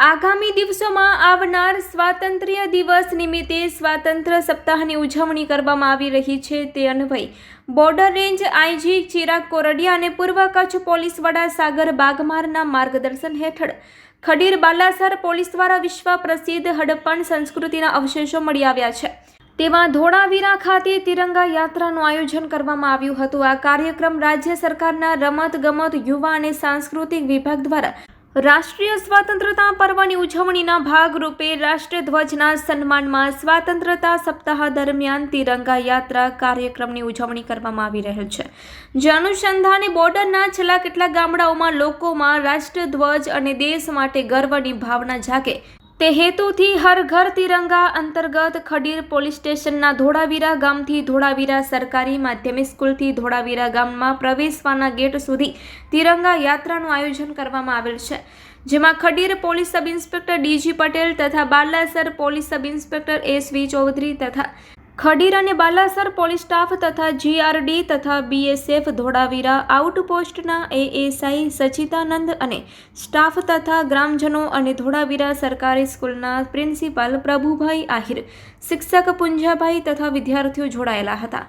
આગામી દિવસોમાં આવનાર સ્વાતંત્ર્ય દિવસ નિમિત્તે સ્વાતંત્ર્ય સપ્તાહની ઉજવણી કરવામાં આવી રહી છે તે અન્વયે border range IG Chirag Kordia અને પૂર્વ કચ્છ પોલીસ વડા સાગર બાગમારના માર્ગદર્શન હેઠળ ખડીર બાલાસર પોલીસ દ્વારા વિશ્વ પ્રસિદ્ધ હડપ્પણ સંસ્કૃતિના અવશેષો મળી આવ્યા છે. તેમાં ધોળાવીરા ખાતે તિરંગા યાત્રાનું આયોજન કરવામાં આવ્યું હતું. આ કાર્યક્રમ રાજ્ય સરકારના રમત ગમત યુવા અને સાંસ્કૃતિક વિભાગ દ્વારા રાષ્ટ્રીય સ્વતંત્રતા પર્વની ઉજવણીના ભાગરૂપે રાષ્ટ્રધ્વજના સન્માનમાં સ્વતંત્રતા સપ્તાહ દરમિયાન તિરંગા યાત્રા કાર્યક્રમની ઉજવણી કરવામાં આવી રહેલ છે. જે અનુસંધાને બોર્ડરના છેલ્લા કેટલાક ગામડાઓમાં લોકોમાં રાષ્ટ્રધ્વજ અને દેશ માટે ગર્વની ભાવના જાગે તે હેતુથી હર ઘર તિરંગા અંતર્ગત ખડીર પોલીસ સ્ટેશનના ધોળાવીરા ગામથી ધોળાવીરા સરકારી માધ્યમિક સ્કૂલથી ધોળાવીરા ગામમાં પ્રવેશવાના ગેટ સુધી તિરંગા યાત્રાનું આયોજન કરવામાં આવેલ છે, જેમાં Khadir police sub inspector DG Patel તથા Balasar police sub inspector S V Chaudhary તથા ખડીર અને બાલાસર પોલીસ સ્ટાફ તથા જીઆરડી તથા બીએસએફ ધોળાવીરા આઉટપોસ્ટના એએસઆઈ સચિતાનંદ અને સ્ટાફ તથા ગ્રામજનો અને ધોળાવીરા સરકારી સ્કૂલના પ્રિન્સિપાલ પ્રભુભાઈ આહિર, શિક્ષક પુંજાભાઈ તથા વિદ્યાર્થીઓ જોડાયેલા હતા.